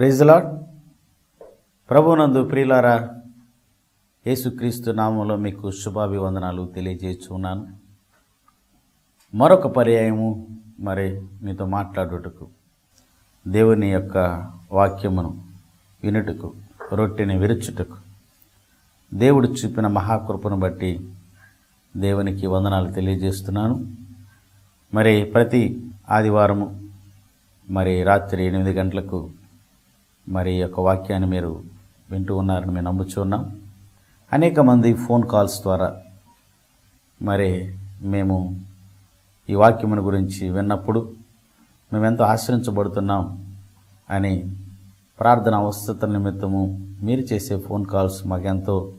ప్రైజ్లాడ్ ప్రభునందు ప్రియులారా యేసుక్రీస్తు నామంలో మీకు శుభాభివందనాలు తెలియజేస్తున్నాను. మరొక పర్యాయము మరి మీతో మాట్లాడుటకు దేవుని యొక్క వాక్యమును వినుటకు రొట్టెని విరుచుటకు. దేవుడు చూపిన మహాకృపను బట్టి దేవునికి వందనాలు తెలియజేస్తున్నాను. మరి ప్రతి ఆదివారము మరి రాత్రి ఎనిమిది గంటలకు మరి యొక్క వాక్యాన్ని మీరు వింటూ ఉన్నారని మేము నమ్ముచున్నాం అనేక మంది ఫోన్ కాల్స్ ద్వారా మరి మేము ఈ వాక్యమును గురించి విన్నప్పుడు మేము ఎంతో ఆశ్రయించబడుతున్నాం అని ప్రార్థన అవసరతల నిమిత్తము మీరు చేసే ఫోన్ కాల్స్ మాకెంతో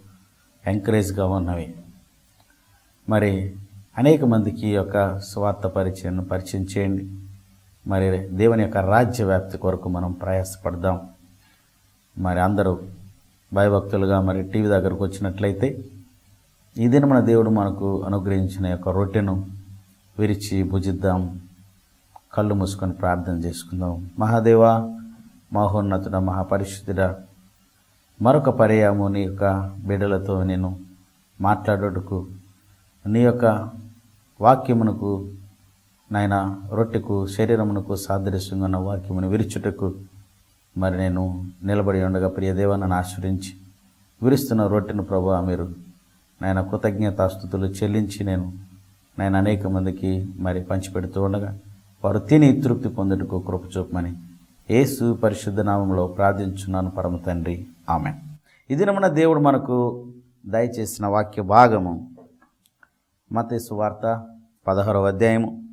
ఎంకరేజ్గా ఉన్నవి. మరి అనేక మందికి ఈ యొక్క స్వార్థ పరిచయం పరిచయం చేయండి. మరి దేవుని యొక్క రాజ్య వ్యాప్తి కొరకు మనం ప్రయాసపడదాం. మరి అందరూ భయభక్తులుగా మరి టీవీ దగ్గరకు వచ్చినట్లయితే ఈ దినమున దేవుడు మనకు అనుగ్రహించిన యొక్క రొట్టెను విరిచి భుజిద్దాం కళ్ళు మూసుకొని ప్రార్థన చేసుకుందాం. మహాదేవ మహోన్నతుడ మహాపరిశుద్ధుడ మరొక పర్యాము నీ యొక్క బిడ్డలతో నేను మాట్లాడుటకు నీ యొక్క వాక్యమునకు నాయన రొట్టెకు శరీరమునకు సాదృశ్యంగా ఉన్న వాక్యమును విరుచుటకు మరి నేను నిలబడి ఉండగా ప్రియదేవా నన్ను ఆశ్రయించి విరుస్తున్న రొట్టెను ప్రభా మీరు నాయన కృతజ్ఞతాస్థుతులు చెల్లించి నేను నేను అనేక మందికి మరి పంచిపెడుతూ ఉండగా వారు తిని తృప్తి పొందుటకు కృప చూపమని పరిశుద్ధ నామంలో ప్రార్థించున్నాను పరమ తండ్రి. ఆమె ఇది మన దేవుడు మనకు దయచేసిన వాక్య భాగము మతేసు వార్త పదహారవ అధ్యాయము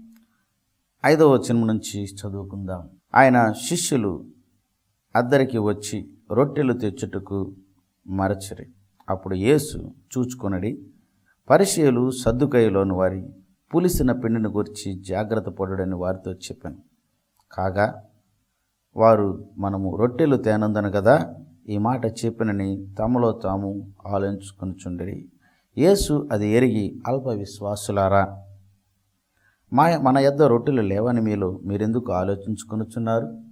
ఐదవ వచనం నుంచి చదువుకుందాం. ఆయన శిష్యులు అద్దరికి వచ్చి రొట్టెలు తెచ్చుటకు మరచరి. అప్పుడు యేసు చూచుకొనడి పరిచయలు సద్దుకయ్యలోని వారి పులిసిన పిండిని గురించి జాగ్రత్త పడుడని వారితో చెప్పాను. కాగా వారు మనము రొట్టెలు తేనందను కదా ఈ మాట చెప్పినని తమలో తాము ఆలోచించుకొనిచుండరి. యేసు అది ఎరిగి అల్ప విశ్వాసులారా మా మన యొద్ద రొట్టెలు లేవని మీలో మీరెందుకు ఆలోచించుకొనుచున్నారు?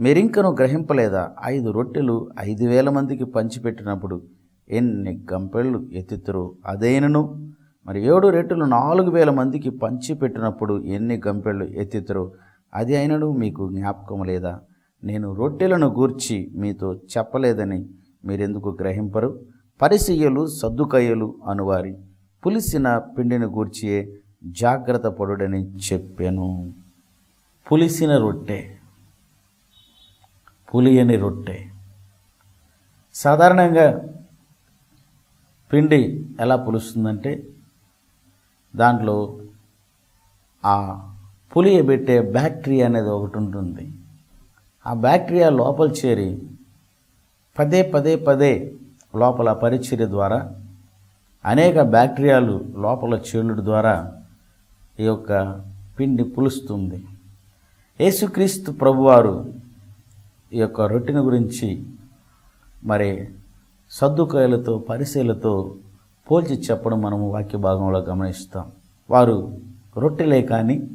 మెరింకను గ్రహింపలేదా? ఐదు రొట్టెలు ఐదు వేల మందికి పంచిపెట్టినప్పుడు ఎన్ని గంపెళ్ళు ఎత్తుతురు అదేనను? మరి ఏడు రెట్టులు నాలుగు వేల మందికి పంచిపెట్టినప్పుడు ఎన్ని గంపెళ్ళు ఎత్తుతురు అది అయినను మీకు జ్ఞాపకం లేదా? నేను రొట్టెలను గూర్చి మీతో చెప్పలేదని మీరెందుకు గ్రహింపరు? పరిసయ్యలు సద్దుకయ్యలు అనువారి పులిసిన పిండిని గూర్చియే జాగ్రత్త పడుడని చెప్పాను. పులిసిన రొట్టె పులియని రొట్టె. సాధారణంగా పిండి ఎలా పులుస్తుందంటే దాంట్లో ఆ పులియబెట్టే బ్యాక్టీరియా అనేది ఒకటి ఉంటుంది. ఆ బ్యాక్టీరియా లోపల చేరి పదే పదే పదే లోపల పరిచర్య ద్వారా అనేక బ్యాక్టీరియాలు లోపల చేలుడు ద్వారా ఈ యొక్క పిండి పులుస్తుంది. యేసుక్రీస్తు ప్రభువారు ఈ యొక్క రొట్టెను గురించి మరి సర్దుకాయలతో పరిశీలతో పోల్చి చెప్పడం మనము వాక్య భాగంలో గమనిస్తాం. వారు రొట్టెలే కానీ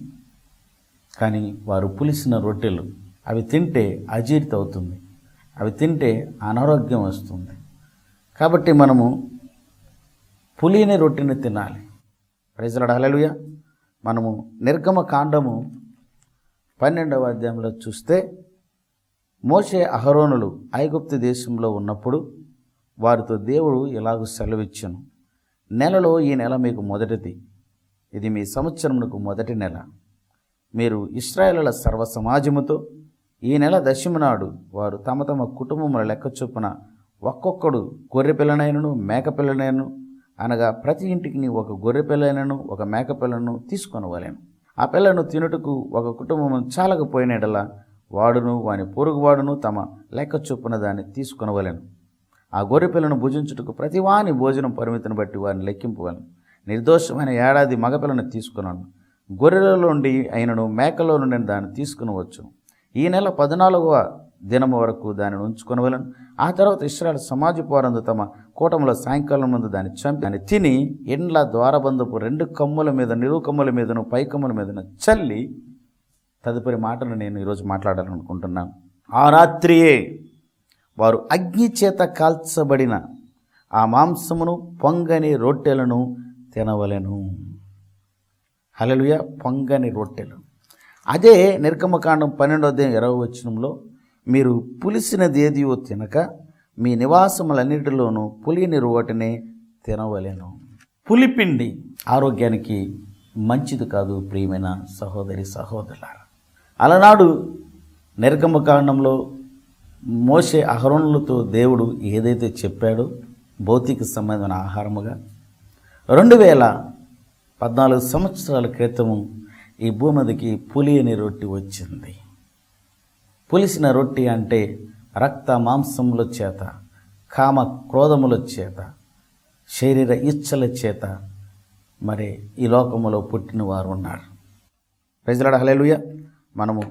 కానీ వారు పులిసిన రొట్టెలు. అవి తింటే అజీర్తి అవుతుంది. అవి తింటే అనారోగ్యం వస్తుంది. కాబట్టి మనము పులిని రొట్టెని తినాలి. ప్రజలు హలలుయ మనము నిర్గమ కాండము పన్నెండవ అధ్యాయంలో చూస్తే మోషే అహరోనులు ఐగుప్తు దేశంలో ఉన్నప్పుడు వారితో దేవుడు ఇలాగ సెలవిచ్చాను. నెలలో ఈ నెల మీకు మొదటిది. ఇది మీ సంవత్సరమునకు మొదటి నెల. మీరు ఇస్రాయేళ్ళ సర్వ సమాజముతో ఈ నెల దశమి నాడు వారు తమ తమ కుటుంబముల లెక్క చొప్పున ఒక్కొక్కడు గొర్రె మేకపిల్లనైనను మేక అనగా ప్రతి ఇంటికి ఒక గొర్రెపిల్లనను ఒక మేకపిల్లను తీసుకొనవలేను. ఆ పిల్లను తినుటకు ఒక కుటుంబం చాలకపోయినడలా వాడును వాని పొరుగువాడును తమ లెక్క చొప్పున దాన్ని తీసుకొనవలెను. ఆ గొర్రె పిల్లను భుజించుటకు ప్రతి వాని భోజనం పరిమితిని బట్టి వారిని లెక్కింపవలను. నిర్దోషమైన ఏడాది మగపిల్లను తీసుకున్నాను గొర్రెల నుండి అయినను మేకలో నుండి దాన్ని తీసుకునవచ్చు ఈ నెల పద్నాలుగవ దినము వరకు దానిని ఉంచుకొనవలను. ఆ తర్వాత ఇస్రాయల్ సమాజ పోరందు తమ కూటంలో సాయంకాలం ముందు దాన్ని చంపి దాన్ని తిని ఎండ్ల ద్వారబంధపు రెండు కమ్ముల మీద నిలువు కమ్ముల మీదను పై కమ్ముల మీదను చల్లి తదుపరి మాటను నేను ఈరోజు మాట్లాడాలనుకుంటున్నాను. ఆ రాత్రియే వారు అగ్ని చేత కాల్చబడిన ఆ మాంసమును పొంగని రొట్టెలను తినవలెను. హలలుయ పొంగని రొట్టెలు. అదే నిర్గమకాండం పన్నెండో ఇరవై వచనంలో మీరు పులిసినది ఏదియో తినక మీ నివాసములన్నిటిలోనూ పులిని రోటినే తినవలెను. పులిపిండి ఆరోగ్యానికి మంచిది కాదు ప్రియమైన సహోదరి సహోదరులారా. అలనాడు నిర్గమకాండంలో మోసే అహరణులతో దేవుడు ఏదైతే చెప్పాడో భౌతిక సంబంధమైన ఆహారముగా రెండు వేల పద్నాలుగు సంవత్సరాల క్రితము ఈ భూమిదికి పులియని రొట్టి వచ్చింది. పులిసిన రొట్టి అంటే రక్త మాంసముల చేత కామ క్రోధముల చేత శరీర ఇచ్చల చేత మరి ఈ లోకములో పుట్టిన వారు ఉన్నారు ప్రజలాడ హలేలుయ మనము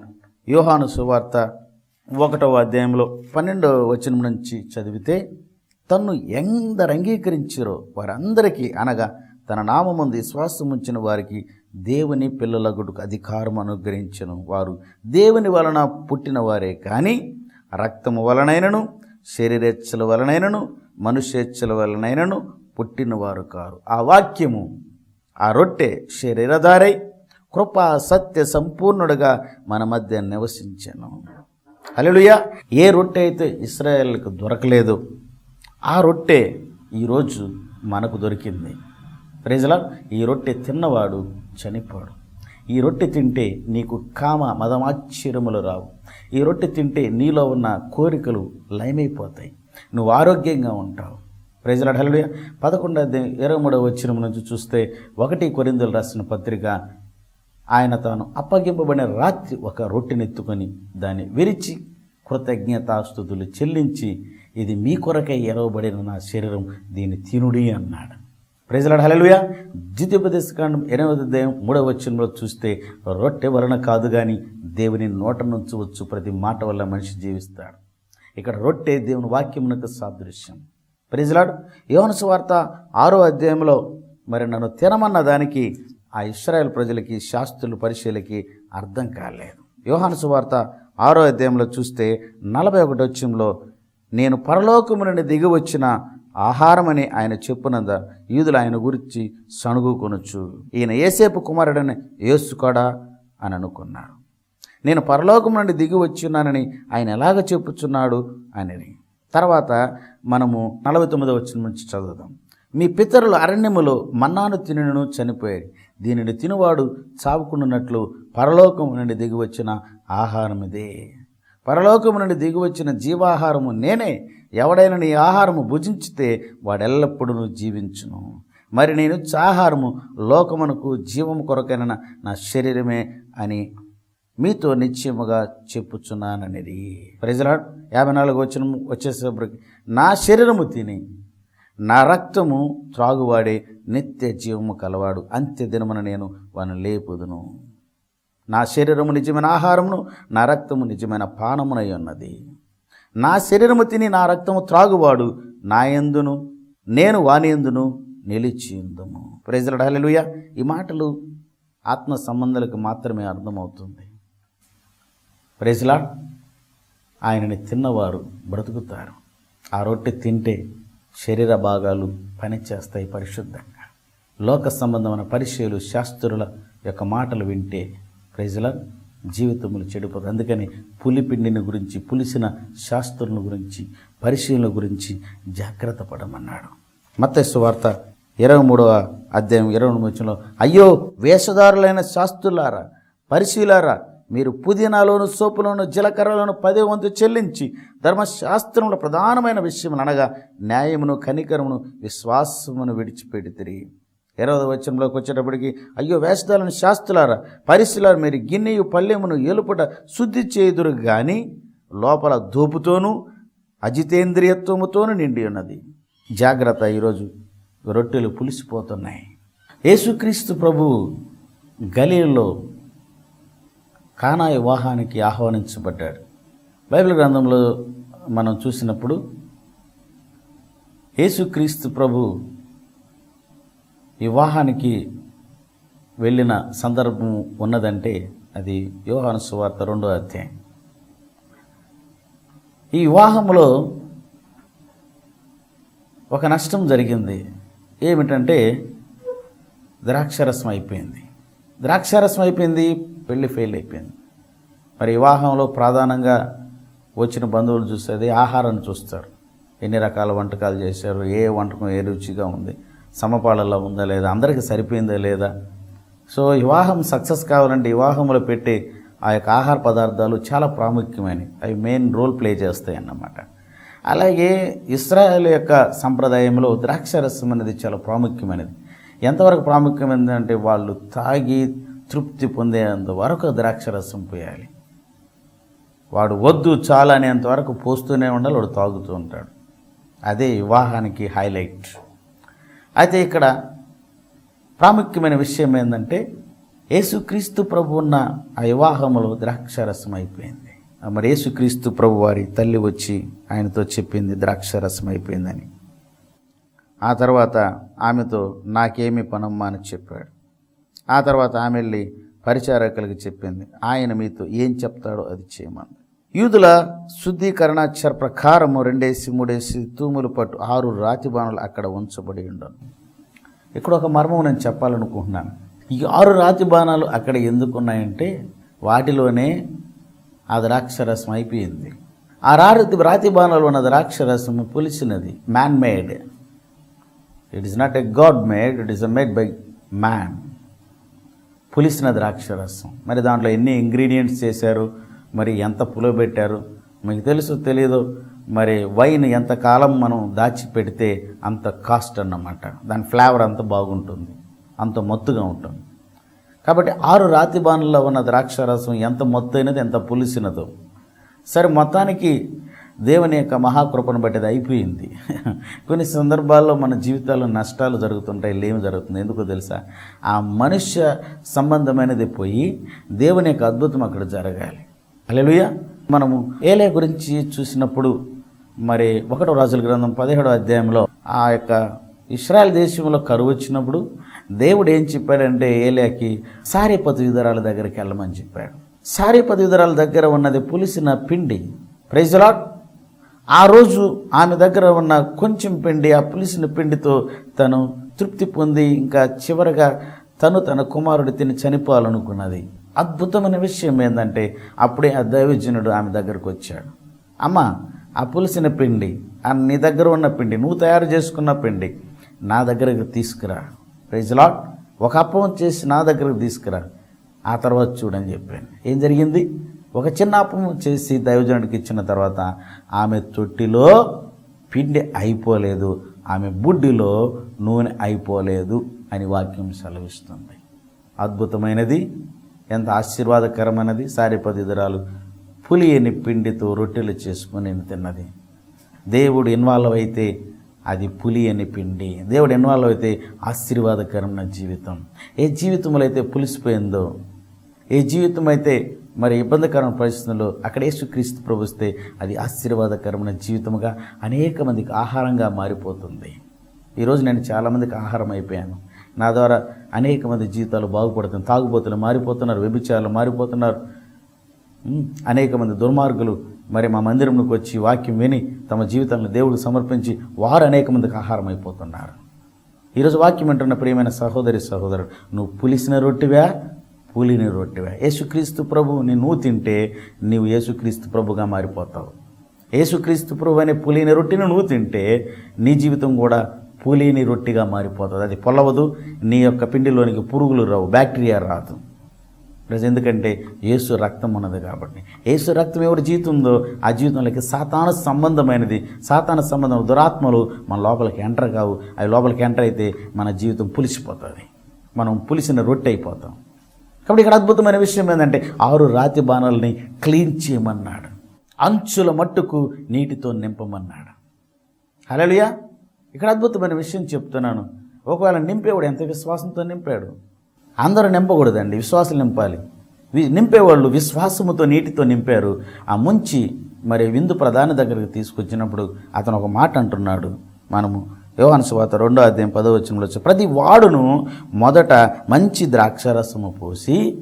యోహాను సువార్త ఒకటవ అధ్యాయంలో పన్నెండవ వచనం నుంచి చదివితే తన్ను ఎందరు అంగీకరించారో వారందరికీ అనగా తన నామముందు విశ్వాసం ఉంచిన వారికి దేవుని పిల్లలగుడుకు అధికారం అనుగ్రహించను. వారు దేవుని వలన పుట్టిన వారే కానీ రక్తము వలనైనను శరీరేచ్ఛల వలనైనను మనుష్యేచ్ఛల వలనైనను పుట్టినవారు కారు. ఆ వాక్యము ఆ రొట్టె శరీరధారై కృపా సత్య సంపూర్ణుడుగా మన మధ్య నివసించాను. అలెలుయ ఏ రొట్టె అయితే ఇస్రాయేల్కి దొరకలేదు ఆ రొట్టె ఈరోజు మనకు దొరికింది. ప్రజల ఈ రొట్టె తిన్నవాడు చనిపోడు. ఈ రొట్టె తింటే నీకు కామ మదమాశ్చర్యములు రావు. ఈ రొట్టె తింటే నీలో ఉన్న కోరికలు లయమైపోతాయి. నువ్వు ఆరోగ్యంగా ఉంటావు. ప్రజల హలుయ పదకొండు ఇరవై మూడవ వచ్చిన నుంచి చూస్తే ఒకటి కొరిందులు రాసిన పత్రిక ఆయన తాను అప్పగింపబడిన రాత్రి ఒక రొట్టెనెత్తుకొని దాన్ని విరిచి కృతజ్ఞతాస్థుతులు చెల్లించి ఇది మీ కొరకై ఎరవబడిన నా శరీరం దీన్ని తినుడి అన్నాడు. ప్రజల హలలుయ ద్వితీయోపదేశకాండం ఎనిమిది అధ్యాయం మూడవ వచనంలో చూస్తే రొట్టె వలన కాదు కానీ దేవుని నోట నుంచి వచ్చు ప్రతి మాట వల్ల మనిషి జీవిస్తాడు. ఇక్కడ రొట్టె దేవుని వాక్యమునకు సాదృశ్యం. ప్రజలాడు యోనసు వార్త ఆరో అధ్యాయంలో మరి నన్ను తినమన్న దానికి ఆ ఇస్రాయల్ ప్రజలకి శాస్త్రులు పరిశీలకి అర్థం కాలేదు. యోహాను సువార్త ఆరో అధ్యాయంలో చూస్తే నలభై ఒకటి వచ్చంలో నేను పరలోకము నుండి దిగి వచ్చిన ఆహారమని ఆయన చెప్పునంద యూదులు ఆయన గురించి సణుగుకొనొచ్చు ఈయన ఏసేపు కుమారుడని యేసుకాడా అని అనుకున్నాడు నేను పరలోకం నుండి దిగి వచ్చున్నానని ఆయన ఎలాగ చెప్పుచున్నాడు? అని తర్వాత మనము నలభై తొమ్మిదో వచ్చిన నుంచి చదువుదాం. మీ పితరులు అరణ్యములో మన్నాను తినను చనిపోయారు దీనిని తినువాడు చావుకున్నట్లు పరలోకం నుండి దిగివచ్చిన ఆహారం ఇదే పరలోకము నుండి దిగివచ్చిన జీవాహారము నేనే. ఎవడైనా నీ ఆహారము భుజించితే వాడెల్లప్పుడూ జీవించును. మరి నేను చాహారము ఆహారము లోకమునకు జీవము కొరకైన నా శరీరమే అని మీతో నిశ్చయముగా చెప్పుచున్నాననేది ప్రజల యాభై నాలుగు వచ్చిన వచ్చేసేపటికి నా శరీరము తిని నా రక్తము త్రాగువాడే నిత్య జీవము కలవాడు. అంత్య దినమున నేను వాని లేపుదును. నా శరీరము నిజమైన ఆహారమును నా రక్తము నిజమైన పానమునై ఉన్నది. నా శరీరము తిని నా రక్తము త్రాగువాడు నా ఎందును నేను వాని ఎందును నిలిచియుందుము ప్రజల ఈ మాటలు ఆత్మ సంబంధాలకు మాత్రమే అర్థమవుతుంది. ప్రజలా ఆయనని తిన్నవారు బ్రతుకుతారు. ఆ రొట్టె తింటే శరీర భాగాలు పనిచేస్తాయి పరిశుద్ధంగా. లోక సంబంధమైన పరిశీలు శాస్త్రుల యొక్క మాటలు వింటే ప్రజల జీవితములు చెడిపోతుంది అందుకని పులిపిండిని గురించి పులిసిన శాస్త్రుల గురించి పరిశీలన గురించి జాగ్రత్త పడమన్నాడు. మత్స్సు వార్త ఇరవై మూడవ అధ్యాయం ఇరవై మూడు అయ్యో వేషధారులైన శాస్త్రులారా పరిశీలారా మీరు పుదీనాలోను సోపులోను జీలకర్రలోను పదే వంతు చెల్లించి ధర్మశాస్త్రంలో ప్రధానమైన విషయం అనగా న్యాయమును కనికరమును విశ్వాసమును విడిచిపెడితిరి. ఇరవై వచనంలోకి వచ్చేటప్పటికి అయ్యో వేషధాలను శాస్త్రులారా పరిశీలారు మీరు గిన్నెయు పల్లెమును ఎలుపుట శుద్ధి చేదురు కానీ లోపల దోపుతోనూ అజితేంద్రియత్వముతోనూ నిండి ఉన్నది. జాగ్రత్త ఈరోజు రొట్టెలు పులిసిపోతున్నాయి. యేసుక్రీస్తు ప్రభు గలీలో కానా వివాహానికి ఆహ్వానించబడ్డాడు. బైబిల్ గ్రంథంలో మనం చూసినప్పుడు యేసుక్రీస్తు ప్రభు వివాహానికి వెళ్ళిన సందర్భం ఉన్నదంటే అది యోహాను సువార్త రెండో అధ్యాయం. ఈ వివాహంలో ఒక నష్టం జరిగింది. ఏమిటంటే ద్రాక్షరసం అయిపోయింది. ద్రాక్షరసం అయిపోయింది పెళ్ళి ఫెయిల్ అయిపోయింది. మరి వివాహంలో ప్రధానంగా వచ్చిన బంధువులు చూసేది ఆహారాన్ని చూస్తారు. ఎన్ని రకాల వంటకాలు చేశారు ఏ వంటకం ఏ రుచిగా ఉంది సమపాళలో ఉందా లేదా అందరికీ సరిపోయిందా లేదా? సో వివాహం సక్సెస్ కావాలంటే వివాహంలో పెట్టే ఆ యొక్క ఆహార పదార్థాలు చాలా ప్రాముఖ్యమైనవి. అవి మెయిన్ రోల్ ప్లే చేస్తాయి అన్నమాట. అలాగే ఇస్రాయల్ యొక్క సంప్రదాయంలో ద్రాక్షరసం అనేది చాలా ప్రాముఖ్యమైనది. ఎంతవరకు ప్రాముఖ్యమైనది అంటే వాళ్ళు తాగి తృప్తి పొందేంత వరకు ద్రాక్షరసం పోయాలి. వాడు వద్దు చాలా అనేంత వరకు పోస్తూనే ఉండాలి వాడు తాగుతూ ఉంటాడు. అదే వివాహానికి హైలైట్. అయితే ఇక్కడ ప్రాముఖ్యమైన విషయం ఏంటంటే యేసుక్రీస్తు ప్రభు ఉన్న ఆ వివాహంలో ద్రాక్షరసం అయిపోయింది. మరి యేసుక్రీస్తు ప్రభు వారి తల్లి వచ్చి ఆయనతో చెప్పింది ద్రాక్షరసం అయిపోయిందని. ఆ తర్వాత ఆమెతో నాకేమి పనమ్మా అని చెప్పాడు. ఆ తర్వాత ఆమె వెళ్ళి పరిచారకులకి చెప్పింది ఆయన మీతో ఏం చెప్తాడో అది చేయమంది యూదుల శుద్ధీకరణాచార ప్రకారము రెండేసి మూడేసి తూములు పట్టు ఆరు రాతి బాణులు అక్కడ ఉంచబడి ఉండను. ఇక్కడ ఒక మర్మం నేను చెప్పాలనుకుంటున్నాను. ఈ ఆరు రాతి బాణాలు అక్కడ ఎందుకు ఉన్నాయంటే వాటిలోనే ఆ ద్రాక్షరసం అయిపోయింది. ఆ రాతి రాతి బాణాలు ఉన్న ద్రాక్షరసం పులిసినది man made it is not a God made it is made by man పులిసిన ద్రాక్ష రసం. మరి దాంట్లో ఎన్ని ఇంగ్రీడియంట్స్ చేశారు? మరి ఎంత పులబెట్టారు మీకు తెలుసు తెలియదు మరి వైన్ ఎంత కాలం మనం దాచి పెడితే అంత కాస్ట్ అన్నమాట. దాని ఫ్లేవర్ అంత బాగుంటుంది. అంత మత్తుగా ఉంటుంది. కాబట్టి ఆరు రాతి బాణల్లో ఉన్న ద్రాక్ష రసం ఎంత మొత్తైనది ఎంత పులిసినదో. సరే మొత్తానికి దేవుని యొక్క మహాకృపను బట్టి అది అయిపోయింది. కొన్ని సందర్భాల్లో మన జీవితాల్లో నష్టాలు జరుగుతుంటాయి లేమి జరుగుతుంది. ఎందుకో తెలుసా? ఆ మనుష్య సంబంధమైనది పోయి దేవుని యొక్క అద్భుతం అక్కడ జరగాలి. అలెలుయ మనము ఏలే గురించి చూసినప్పుడు మరి ఒకటో రాజుల గ్రంథం పదిహేడో అధ్యాయంలో ఆ యొక్క ఇస్రాయల్ దేశంలో కరువు వచ్చినప్పుడు దేవుడు ఏం చెప్పాడంటే ఏలేకి సారేపతి విధరాల దగ్గరికి వెళ్ళమని చెప్పాడు. సారేపతి విధరాల దగ్గర ఉన్నది పులిసిన పిండి. ప్రైజలాట్ ఆ రోజు ఆమె దగ్గర ఉన్న కొంచెం పిండి ఆ పులిసిన పిండితో తను తృప్తి పొంది ఇంకా చివరగా తను తన కుమారుడు తిని చనిపోవాలనుకున్నది. అద్భుతమైన విషయం ఏంటంటే అప్పుడే ఆ దైవజనుడు ఆమె దగ్గరకు వచ్చాడు. అమ్మ ఆ పులిసిన పిండి ఆ నీ దగ్గర ఉన్న పిండి నువ్వు తయారు చేసుకున్న పిండి నా దగ్గరకు తీసుకురా. లాట్ ఒక అప్పం చేసి నా దగ్గరకు తీసుకురా. ఆ తర్వాత చూడని చెప్పాను. ఏం జరిగింది? ఒక చిన్న అప్పం చేసి దైవజనుడికి ఇచ్చిన తర్వాత ఆమె తొట్టిలో పిండి అయిపోలేదు ఆమె బుడ్డిలో నూనె అయిపోలేదు అని వాక్యం సెలవిస్తుంది. అద్భుతమైనది ఎంత ఆశీర్వాదకరమైనది. సారిపదిదరాలు పులి అని పిండితో రొట్టెలు చేసుకుని నేను తిన్నది. దేవుడు ఇన్వాల్వ్ అయితే అది పులి అని పిండి. దేవుడు ఇన్వాల్వ్ అయితే ఆశీర్వాదకరమైన జీవితం. ఏ జీవితంలో అయితే పులిసిపోయిందో ఏ జీవితం అయితే మరి ఇబ్బందికరమైన పరిస్థితుల్లో అక్కడ యేసుక్రీస్తు ప్రభుస్తే అది ఆశీర్వాదకరమైన జీవితముగా అనేక మందికి ఆహారంగా మారిపోతుంది. ఈరోజు నేను చాలామందికి ఆహారం అయిపోయాను. నా ద్వారా అనేక మంది జీవితాలు బాగుపడుతుంది. తాగుబోతులు మారిపోతున్నారు. వ్యభిచారాలు మారిపోతున్నారు. అనేక మంది దుర్మార్గులు మరి మా మందిరంలోకి వచ్చి వాక్యం విని తమ జీవితాలను దేవుడికి సమర్పించి వారు అనేక మందికి ఆహారం అయిపోతున్నారు. ఈరోజు వాక్యం వింటున్న ప్రియమైన సహోదరి సహోదరుడు నువ్వు పులిసిన రొట్టివా? పూలిన రొట్టె యేసుక్రీస్తు ప్రభువుని నువ్వు తింటే నీవు యేసుక్రీస్తు ప్రభుగా మారిపోతావు. యేసుక్రీస్తు ప్రభు అనే పులిన రొట్టిని నువ్వు తింటే నీ జీవితం కూడా పులిని రొట్టిగా మారిపోతుంది. అది పొలవదు నీ యొక్క పిండిలోనికి పురుగులు రావు బ్యాక్టీరియా రాదు. ప్లస్ ఎందుకంటే యేసు రక్తం ఉన్నది కాబట్టి. యేసు రక్తం ఎవరి జీవితం ఉందో ఆ జీవితంలోకి సాతాన సంబంధమైనది. సాతాన సంబంధం దురాత్మలు మన లోపలికి ఎంటర్ కావు. అవి లోపలికి ఎంటర్ అయితే మన జీవితం పులిసిపోతుంది. మనం పులిసిన రొట్టె అయిపోతాం. కాబట్టి ఇక్కడ అద్భుతమైన విషయం ఏంటంటే ఆరు రాతి బాణాలని క్లీన్ చేయమన్నాడు. అంచుల మట్టుకు నీటితో నింపమన్నాడు. హలోయా ఇక్కడ అద్భుతమైన విషయం చెప్తున్నాను. ఒకవేళ నింపేవాడు ఎంత విశ్వాసంతో నింపాడు? అందరూ నింపకూడదండి విశ్వాసం నింపాలి. వి- నింపేవాళ్ళు విశ్వాసముతో నీటితో నింపారు. ఆ ముంచి మరి విందు ప్రధాని దగ్గరికి తీసుకొచ్చినప్పుడు అతను ఒక మాట అంటున్నాడు. మనము యోహాను సువార్త రెండో అధ్యాయం పదవచనంలో వచ్చి ప్రతి వాడును మొదట మంచి ద్రాక్షరసము పోసి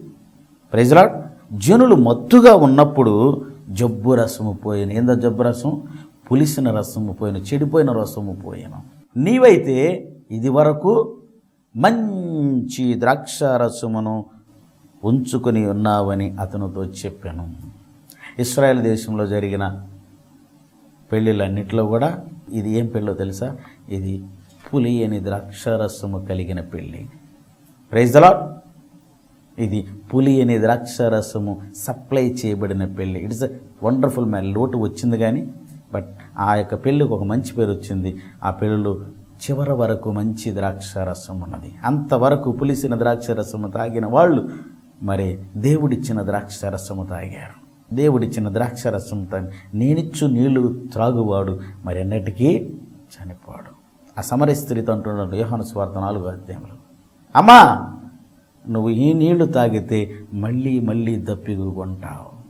ప్రజలాడ్ జనులు మత్తుగా ఉన్నప్పుడు జబ్బు రసము పోయిన. ఏందో జబ్బు రసం? పులిసిన రసము పోయిన చెడిపోయిన రసము పోయిన. నీవైతే ఇది వరకు మంచి ద్రాక్ష రసమును ఉంచుకొని ఉన్నావని అతనితో చెప్పాను. ఇస్రాయేల్ దేశంలో జరిగిన పెళ్ళిళ్ళన్నింటిలో కూడా ఇది ఏం పెళ్ళో తెలుసా? ఇది పులి అని ద్రాక్షరసము కలిగిన పెళ్ళి. ప్రైజ్ దలా ఇది పులి అనే ద్రాక్షరసము సప్లై చేయబడిన పెళ్ళి. ఇట్స్ ఎ వండర్ఫుల్ మ్యాన్ లోటు వచ్చింది కానీ బట్ ఆ యొక్క పెళ్ళికి ఒక మంచి పేరు వచ్చింది. ఆ పెళ్ళిలో చివరి వరకు మంచి ద్రాక్షరసం ఉన్నది. అంతవరకు పులిసిన ద్రాక్షరసము తాగిన వాళ్ళు మరి దేవుడిచ్చిన ద్రాక్షరసము తాగారు. దేవుడిచ్చిన ద్రాక్షరసం తాగి నేనిచ్చు నీళ్ళు త్రాగువాడు మరి ఎన్నటికీ చనిపోడు. ఆ సమర స్త్రీతో అంటున్నాడు యోహాను స్వార్థ నాలుగు అధ్యాయంలో. అమ్మా నువ్వు ఈ నీళ్ళు తాగితే మళ్ళీ మళ్ళీ దప్పిగుంటావు.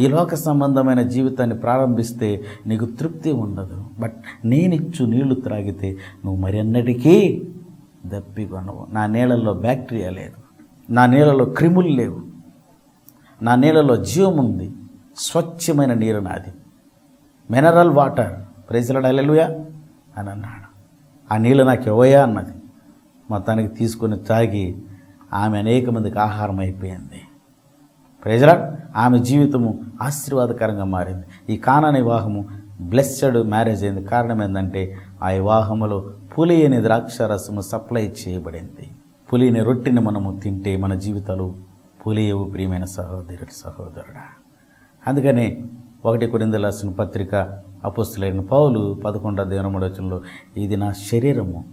ఈ లోక సంబంధమైన జీవితాన్ని ప్రారంభిస్తే నీకు తృప్తి ఉండదు. బట్ నేనిచ్చు నీళ్ళు త్రాగితే నువ్వు మరెన్నటికీ దప్పిగొనవు నా నీళ్ళల్లో బ్యాక్టీరియా లేదు. నా నీళ్ళలో క్రిములు లేవు. నా నీళ్ళలో జీవం ఉంది. స్వచ్ఛమైన నీరు నాది. మినరల్ వాటర్ ప్రైజ్లాడు అలెలుయా అని అన్నాడు. ఆ నీళ్ళు నాకు ఇవ్వయా అన్నది. మొత్తానికి తీసుకొని తాగి ఆమె అనేక మందికి ఆహారం అయిపోయింది. ప్రెజల ఆమె జీవితము ఆశీర్వాదకరంగా మారింది. ఈ కానాన వివాహము బ్లెస్సడ్ మ్యారేజ్ అయింది. కారణం ఏంటంటే ఆ వివాహములో పులి అనే ద్రాక్షరసము సప్లై చేయబడింది. పులిని రొట్టెని మనము తింటే మన జీవితాలు పులియవు ప్రియమైన సహోదరుడు సహోదరుడా. అందుకనే ఒకటి కొరింద రాసిన పత్రిక అపుస్తులైన పౌలు పదకొండో దేవనముడచంలో ఇది నా శరీరము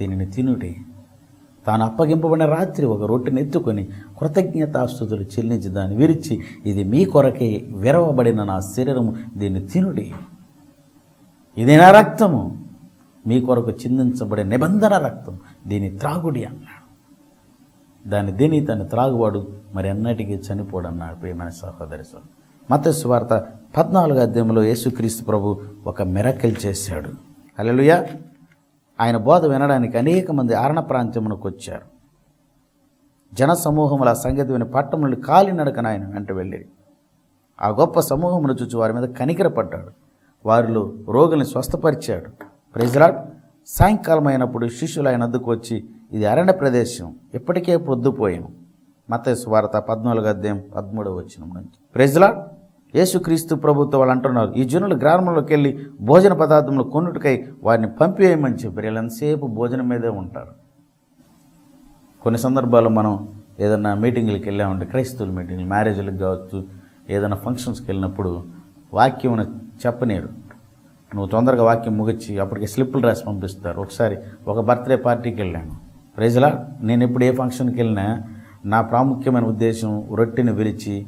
దీనిని తినుడి. తాను అప్పగింపబడిన రాత్రి ఒక రొట్టెని ఎత్తుకొని కృతజ్ఞతాస్తుతులు చెల్లించి దాన్ని విరిచి ఇది మీ కొరకే విరవబడిన నా శరీరము దీన్ని తినుడి. ఇది నా రక్తము మీ కొరకు చిందించబడే నిబంధన రక్తం దీని త్రాగుడి అన్నాడు. దాన్ని దీని తను త్రాగువాడు మరి ఎన్నటికీ చనిపోడన్నాడు ప్రియమైన సహోదరి సో మత స్వార్త పద్నాలుగు అధ్యాయంలో యేసుక్రీస్తు ప్రభు ఒక మెరకల్ చేశాడు. అలలుయ ఆయన బోధ వినడానికి అనేక మంది ఆరణ ప్రాంతమునకు వచ్చారు. జన సమూహముల సంగతి విని పట్టణంలో కాలినడకన ఆయన వెంట వెళ్ళి ఆ గొప్ప సమూహమును చూచి వారి మీద కనికరపడ్డాడు. వారిలో రోగుల్ని స్వస్థపరిచాడు. ప్రెజలాడ్ సాయంకాలం అయినప్పుడు శిష్యులు ఆయన అద్దుకు వచ్చి ఇది అరణ్య ప్రదేశం. ఇప్పటికే పొద్దుపోయాం. మత వార్త పద్నాలుగు అధ్యాయం పదమూడవ వచ్చిన నుంచి. ప్రజలా యేసుక్రీస్తు ప్రభుత్వం వాళ్ళు అంటున్నారు ఈ జనులు గ్రామంలోకి వెళ్ళి భోజన పదార్థములు కొన్నిటికై వారిని పంపివేయమని చెప్పారు. వీళ్ళంతసేపు భోజనం మీదే ఉంటారు. కొన్ని సందర్భాల్లో మనం ఏదైనా మీటింగ్లకు వెళ్ళామంటే క్రైస్తవుల మీటింగ్లు మ్యారేజ్లకు కావచ్చు ఏదైనా ఫంక్షన్స్కి వెళ్ళినప్పుడు వాక్యం చెప్పనేరు నువ్వు తొందరగా వాక్యం ముగిచ్చి అప్పటికి స్లిప్పులు రాసి పంపిస్తారు. ఒకసారి ఒక బర్త్డే పార్టీకి వెళ్ళాను. ప్రైజ్లా నేను ఎప్పుడు ఏ ఫంక్షన్కి వెళ్ళినా నా ప్రాముఖ్యమైన ఉద్దేశం రొట్టెని విరిచి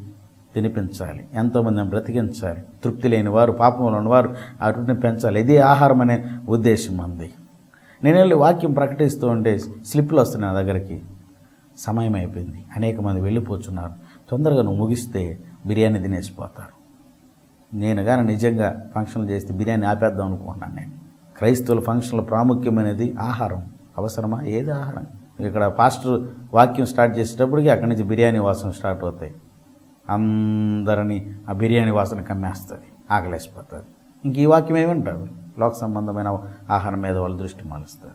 తినిపించాలి. ఎంతోమందిని బ్రతికించాలి. తృప్తి లేని వారు పాపంలో ఉన్నవారు ఆ రొట్టెని పెంచాలి. ఇదే ఆహారం అనే ఉద్దేశం అంది నేను వెళ్ళి వాక్యం ప్రకటిస్తూ ఉంటే స్లిప్లు వస్తున్నాయి నా దగ్గరికి. సమయం అయిపోయింది. అనేక మంది వెళ్ళిపోతున్నారు. తొందరగా నువ్వు ముగిస్తే బిర్యానీ తినేసిపోతారు. నేను కానీ నిజంగా ఫంక్షన్లు చేస్తే బిర్యానీ ఆపేద్దాం అనుకుంటున్నాను నేను. క్రైస్తవుల ఫంక్షన్ల ప్రాముఖ్యమైనది ఆహారం. అవసరమా? ఏది ఆహారం? ఇక్కడ పాస్టర్ వాక్యం స్టార్ట్ చేసేటప్పటికి అక్కడి నుంచి బిర్యానీ వాసన స్టార్ట్ అవుతాయి. అందరినీ ఆ బిర్యానీ వాసన కమ్మేస్తుంది ఆకలేసిపోతుంది. ఇంక ఈ వాక్యం ఏమంటారు లోక సంబంధమైన ఆహారం మీద వాళ్ళు దృష్టి మారుస్తారు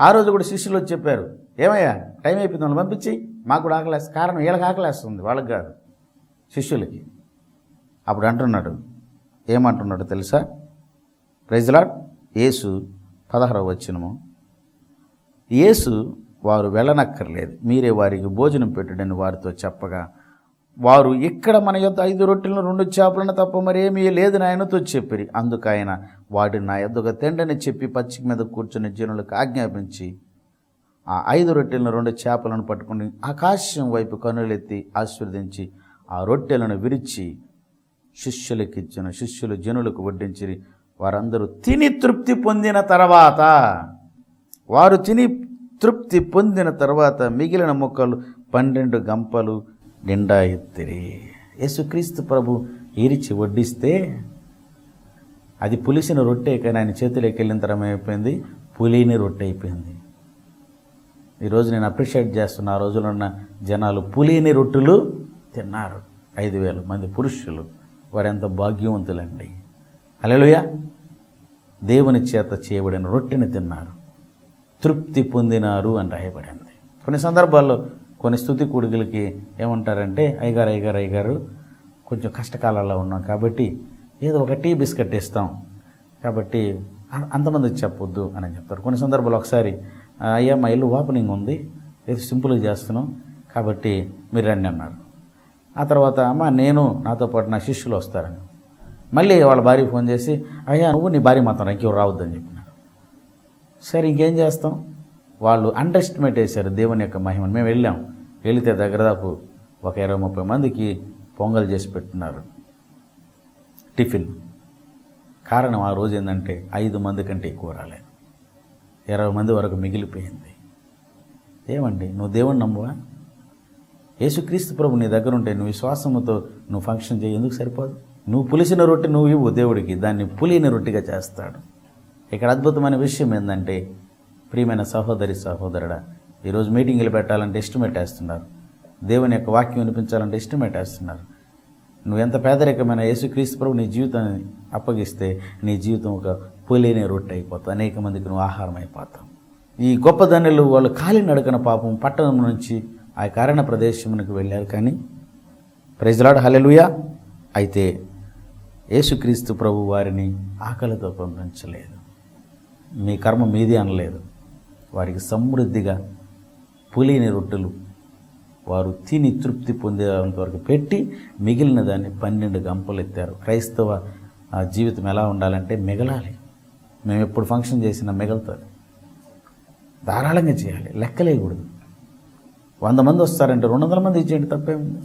ఆ రోజు కూడా శిష్యులు వచ్చి చెప్పారు ఏమయ్యా టైం అయిపోయింది వాళ్ళు పంపించి మాకు కూడా ఆకలేస్తుంది కారణం వీళ్ళకి ఆకలేస్తుంది వాళ్ళకి కాదు శిష్యులకి. అప్పుడు అంటున్నాడు ఏమంటున్నాడు తెలుసా? ప్రైజ్లాడ్ యేసు పదహారవ వచ్చినము యేసు వారు వెళ్ళనక్కర్లేదు. మీరే వారికి భోజనం పెట్టుడని వారితో చెప్పగా వారు ఇక్కడ మన యొద్ ఐదు రొట్టెలను రెండు చేపలను తప్ప మరేమీ లేదు నాయనతో చెప్పిరి. అందుకు ఆయన వాటిని నా యొద్దకు తెండని చెప్పి పచ్చిక మీద కూర్చుని జనులకు ఆజ్ఞాపించి ఆ ఐదు రొట్టెలను రెండు చేపలను పట్టుకుని ఆకాశం వైపు కనులెత్తి ఆశీర్వదించి ఆ రొట్టెలను విరిచి శిష్యులకిచ్చిన. శిష్యులు జనులకు వడ్డించిరి. వారందరూ తిని తృప్తి పొందిన తర్వాత వారు తిని తృప్తి పొందిన తర్వాత మిగిలిన మొక్కలు పన్నెండు గంపలు నిండా ఎత్తిరి యేసుక్రీస్తు ప్రభు ఈరిచి వడ్డిస్తే అది పులిసిన రొట్టె కానీ ఆయన చేతిలోకి వెళ్ళిన తరం అయిపోయింది పులిని రొట్టె అయిపోయింది. ఈరోజు నేను అప్రిషియేట్ చేస్తున్న ఆ రోజుల్లో ఉన్న జనాలు పులిని రొట్టెలు తిన్నారు. ఐదు వేల మంది పురుషులు. వారెంత భాగ్యవంతులండి. అలెలుయ దేవుని చేత చేయబడిన రొట్టెని తిన్నారు. తృప్తి పొందినారు అని రాయబడింది. కొన్ని సందర్భాల్లో కొన్ని స్థుతి కూడుకులకి ఏమంటారంటే అయ్యగారు అయ్యగారు అయ్యగారు కొంచెం కష్టకాలంలో ఉన్నాం కాబట్టి ఏదో ఒక టీ బిస్కెట్ ఇస్తాం. కాబట్టి అంతమందికి చెప్పొద్దు అని చెప్తారు. కొన్ని సందర్భాల్లో ఒకసారి అయ్యా మా ఇల్లు ఓపెనింగ్ ఉంది. ఏదో సింపుల్గా చేస్తున్నాం. కాబట్టి మీరు రండి అన్నారు. ఆ తర్వాత అమ్మ నేను నాతో పాటు నా శిష్యులు వస్తారని. మళ్ళీ వాళ్ళ భార్య ఫోన్ చేసి అయ్యా నువ్వు నీ భార్య మాత్రం ఇంకెవరు రావద్దని చెప్పి సరే ఇంకేం చేస్తాం? వాళ్ళు అండర్ ఎస్టిమేట్ వేశారు దేవుని యొక్క మహిమను. మేము వెళ్ళాం. వెళితే దగ్గర దాపు ఒక ఇరవై ముప్పై మందికి పొంగల్ చేసి పెట్టున్నారు. టిఫిన్. కారణం ఆ రోజు ఏంటంటే ఐదు మంది కంటే ఎక్కువ రాలేదు. ఇరవై మంది వరకు మిగిలిపోయింది. ఏమండి? నువ్వు దేవుని నమ్మువా? యేసుక్రీస్తు ప్రభు నీ దగ్గర ఉంటే నువ్వు విశ్వాసంతో నువ్వు ఫంక్షన్ చేయి. ఎందుకు సరిపోదు? నువ్వు పులిసిన రొట్టె నువ్వు ఇవ్వు దేవుడికి. దాన్ని పులిని రొట్టెగా చేస్తాడు. ఇక్కడ అద్భుతమైన విషయం ఏంటంటే ప్రియమైన సహోదరి సహోదరుడా ఈరోజు మీటింగులు పెట్టాలంటే ఎస్టిమేట్ వేస్తున్నారు. దేవుని యొక్క వాక్యం వినిపించాలంటే ఎస్టిమేట్ వేస్తున్నారు. నువ్వు ఎంత పేదరికమైన యేసుక్రీస్తు ప్రభు నీ జీవితాన్ని అప్పగిస్తే నీ జీవితం ఒక పులిని రొట్టె అయిపోతావు అనేక మందికి నువ్వు ఆహారం అయిపోతావు. ఈ గొప్ప ధనులు వాళ్ళు కాలి నడకన పాపం పట్టణం నుంచి ఆ కారణ ప్రదేశమునకు వెళ్ళారు కానీ ప్రజలాడు హలెలుయా అయితే యేసుక్రీస్తు ప్రభు వారిని ఆకలితో పంపించలేదు మీ కర్మ మీది అనలేదు. వారికి సమృద్ధిగా పులిని రొట్టెలు వారు తిని తృప్తి పొందేంత వరకు పెట్టి మిగిలిన దాన్ని పన్నెండు గంపలు ఎత్తారు. క్రైస్తవ ఆ, జీవితం ఎలా ఉండాలంటే మిగలాలి. మేము ఎప్పుడు ఫంక్షన్ చేసినా మిగలుతుంది. ధారాళంగా చేయాలి. లెక్కలేయకూడదు. వంద మంది వస్తారంటే రెండు వందల మంది ఇచ్చేయండి తప్పేముంది?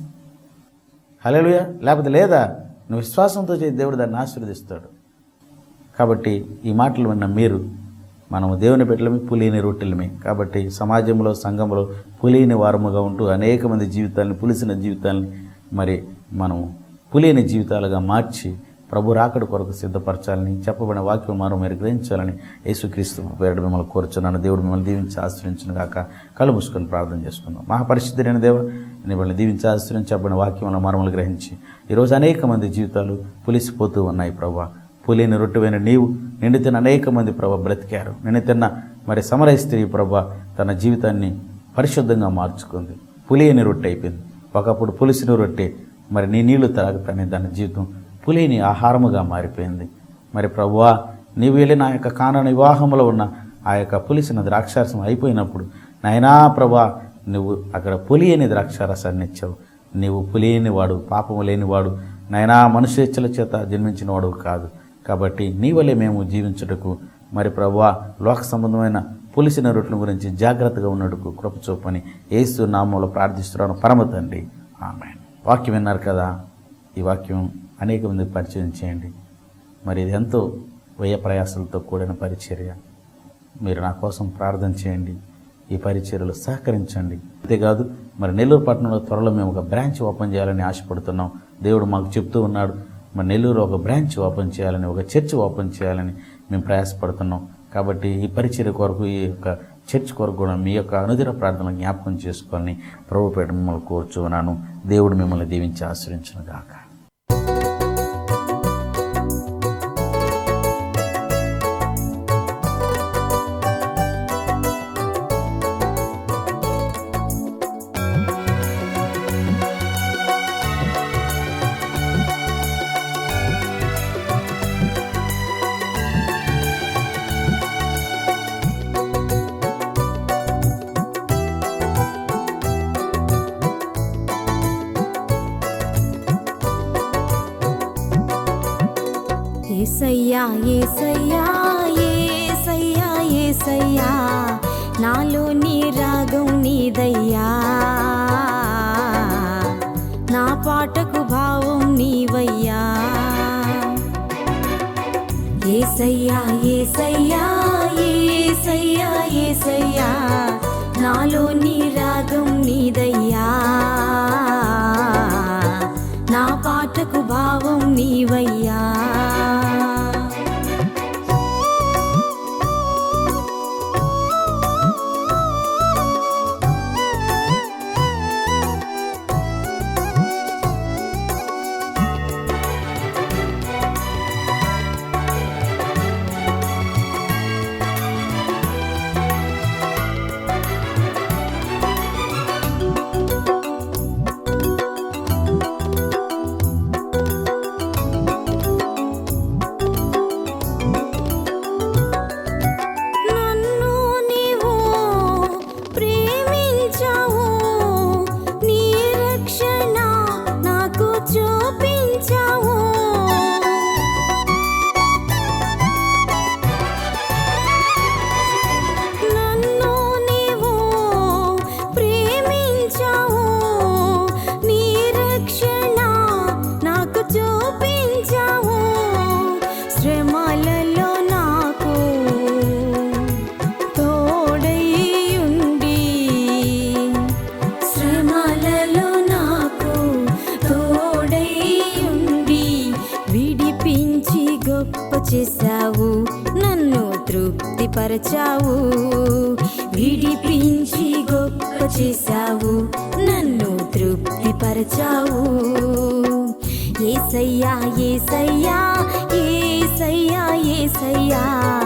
హలేలుయా లేకపోతే లేదా? నువ్వు విశ్వాసంతో చేయి దేవుడు దాన్ని ఆశీర్వదిస్తాడు. కాబట్టి ఈ మాటలు విన్న మీరు మనము దేవుని పెట్టలమే పులిని రొట్టెలమే. కాబట్టి సమాజంలో సంఘంలో పులిని వారముగా ఉంటూ అనేక మంది జీవితాలను పులిసిన జీవితాలని మరి మనము పులిని జీవితాలుగా మార్చి ప్రభు రాకడ కొరకు సిద్ధపరచాలని చెప్పబడిన వాక్యం మనం మీరు గ్రహించాలని యేసుక్రీస్తు పేరు మిమ్మల్ని కోరుచున్నాను. దేవుడు మిమ్మల్ని దీవించి ఆశ్రయించిన కాక కళ్ళు మూసుకొని ప్రార్థన చేసుకుందాం. మహాపరిశుద్ధుడైన దేవ మిమ్మల్ని దీవించి ఆశ్రయించబడిన చెప్పబడిన వాక్యం మర్మలు గ్రహించి ఈరోజు అనేక మంది జీవితాలు పులిసిపోతూ ఉన్నాయి ప్రభు. పులిని రొట్టువైన నీవు నిన్ను తిన్న అనేక మంది ప్రభ బ్రతికారు. నిన్ను తిన్న మరి సమరయ స్త్రీ ప్రభ తన జీవితాన్ని పరిశుద్ధంగా మార్చుకుంది. పులిని రొట్టె అయిపోయింది. ఒకప్పుడు పులిసిన రొట్టె మరి నీ నీళ్ళు తాగుతానే దాని జీవితం పులిని ఆహారముగా మారిపోయింది. మరి ప్రభువా నీవు వెళ్ళి నా యొక్క కానన వివాహంలో ఉన్న ఆ యొక్క పులిసిన ద్రాక్షారసం అయిపోయినప్పుడు నాయనా ప్రభా నువ్వు అక్కడ పులి అనే ద్రాక్షారసాన్ని ఇచ్చావు. నీవు పులిని వాడు పాపము లేనివాడు నాయనా మనుషేచ్ఛల చేత జన్మించిన వాడు కాదు. కాబట్టి నీ వలే మేము జీవించుటకు మరి ప్రభా లోక సంబంధమైన పులిసిన రొట్టెల గురించి జాగ్రత్తగా ఉన్నట్టుకు కృపచూపని ఏసు నామంలో ప్రార్థిస్తున్నాను. పరమ తండ్రి. ఆమె వాక్యం విన్నారు కదా? ఈ వాక్యం అనేక మందికి పరిచయం చేయండి. మరి ఇది ఎంతో వ్యయ ప్రయాసాలతో కూడిన పరిచర్య. మీరు నా కోసం ప్రార్థన చేయండి. ఈ పరిచర్యలు సహకరించండి. అంతేకాదు మరి నెల్లూరు పట్టణంలో త్వరలో మేము ఒక బ్రాంచ్ ఓపెన్ చేయాలని ఆశపడుతున్నాం. దేవుడు మాకు చెప్తూ ఉన్నాడు. మరి నెల్లూరు ఒక బ్రాంచ్ ఓపెన్ చేయాలని ఒక చర్చ్ ఓపెన్ చేయాలని మేము ప్రయాసపడుతున్నాం. కాబట్టి ఈ పరిచర్య కొరకు ఈ యొక్క చర్చ్ కొరకు కూడా మీ యొక్క అనుదిన ప్రార్థన జ్ఞాపకం చేసుకోవాలని ప్రభుపేట మిమ్మల్ని కోరుచున్నాను. దేవుడు మిమ్మల్ని దీవించి ఆశ్రయించును గాక భద్రపరచావు విడిపించి గొప్ప చేశావు. నన్ను తృప్తిపరచావు. ఏసయ్యా ఏసయ్యా ఏసయ్యా ఏసయ్యా.